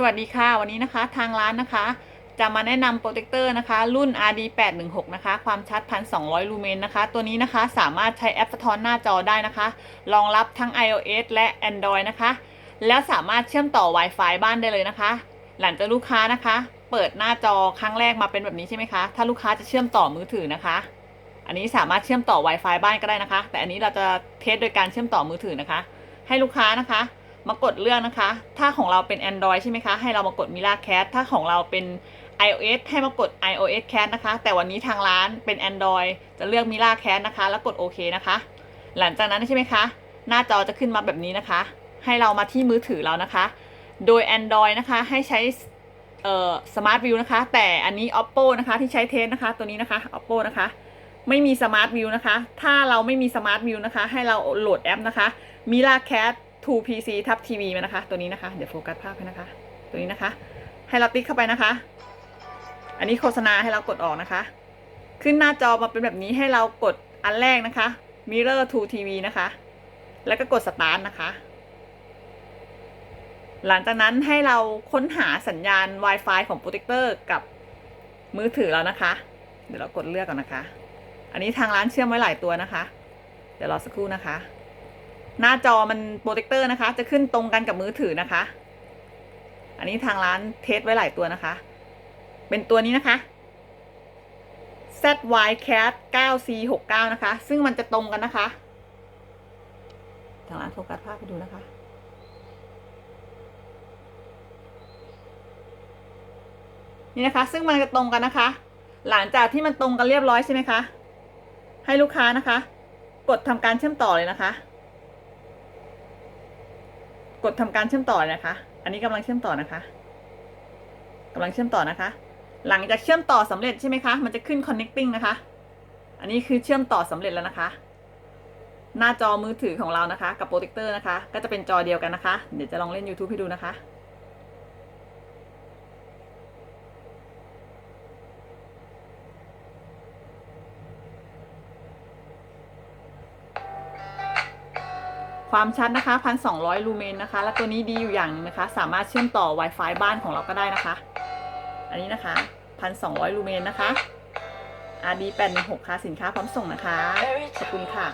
สวัสดีค่ะวันนี้นะคะทางร้านนะคะ จะมาแนะนำโปรเจคเตอร์นะคะ รุ่น RD 8 1 6นะคะ ความชัด 1,200 ลูเมนนะคะ ตัวนี้นะคะสามารถใช้แอปสะท้อนหน้าจอได้นะคะ รองรับทั้ง iOS และ Android นะคะ แล้วสามารถเชื่อมต่อ Wi-Fi บ้านได้เลยนะคะ หลังจากลูกค้านะคะ เปิดหน้าจอครั้งแรกมาเป็นแบบนี้ใช่ไหมคะ ถ้าลูกค้าจะเชื่อมต่อมือถือนะคะ อันนี้สามารถเชื่อมต่อ Wi-Fi บ้านก็ได้นะคะ แต่อันนี้เราจะเทสโดยการเชื่อมต่อมือถือนะคะ ให้ลูกค้านะคะ มากดเลือกนะคะ ถ้าของเราเป็น Android ใช่ไหมคะ ให้เรามากด Mira Cat ถ้าของเราเป็น iOS ให้มากด iOS Cat นะคะ แต่วันนี้ทางร้านเป็น Android จะเลือก Mira Cat นะคะ แล้วกดโอเคนะคะ หลังจากนั้นใช่ไหมคะ หน้าจอจะขึ้นมาแบบนี้นะคะ ให้เรามาที่มือถือเรานะคะ โดย Android นะคะให้ใช้เอ่อ Smart View นะคะ แต่อันนี้ Oppo นะคะที่ใช้เทสนะคะ ตัวนี้นะคะ Oppo นะคะ ไม่มี Smart View นะคะ ถ้าเราไม่มี Smart View นะคะ ให้เราโหลดแอปนะคะ Mira Cat 2 PC ทั บทีวีมานะคะ ตัวนี้นะคะ เดี๋ยวโฟกัสภาพให้นะคะ ตัวนี้นะคะ ให้เราติ๊กเข้าไปนะคะ อันนี้โฆษณาให้เรากดออกนะคะ ขึ้นหน้าจอมาเป็นแบบนี้ให้เรากดอันแรกนะคะ Mirror to TV นะคะ แล้วก็กด Start นะคะ หลังจากนั้นให้เราค้นหาสัญญาณ Wi-Fi ของโปรเจคเตอร์กับมือถือเรานะคะ เดี๋ยวเรากดเลือกก่อนนะคะ อันนี้ทางร้านเชื่อมไว้หลายตัวนะคะ เดี๋ยวรอสักครู่นะคะ หน้าจอมันโปรเจคเตอร์นะคะ จะขึ้นตรงกันกับมือถือนะคะ อันนี้ทางร้านเทสไว้หลายตัวนะคะ เป็นตัวนี้นะคะ ZYCat 9C69 นะคะ ซึ่งมันจะตรงกันนะคะ ทางร้านโฟกัสภาพไปดูนะคะ นี่นะคะ ซึ่งมันจะตรงกันนะคะ หลังจากที่มันตรงกันเรียบร้อยใช่ไหมคะ ให้ลูกค้านะคะ กดทำการเชื่อมต่อเลยนะคะ กดทำการเชื่อมต่อนะคะ อันนี้กำลังเชื่อมต่อนะคะกำลังเชื่อมต่อนะคะ หลังจากเชื่อมต่อสำเร็จใช่ไหมคะ มันจะขึ้น connecting นะคะ อันนี้คือเชื่อมต่อสำเร็จแล้วนะคะ หน้าจอมือถือของเรานะคะ กับโปรเจคเตอร์นะคะ ก็จะเป็นจอเดียวกันนะคะ เดี๋ยวจะลองเล่น YouTube ให้ดูนะคะ ความชัดนะคะ 1,200 ลูเมนนะคะ และตัวนี้ดีอยู่อย่างหนึงนะคะ สามารถเชื่อมต่อ Wi-Fi บ้านของเราก็ได้นะคะ อันนี้นะคะ 1,200 ลูเมนนะคะ RD 816 ค่ะ สินค้าพร้อมส่งนะคะ ขอบคุณค่ะ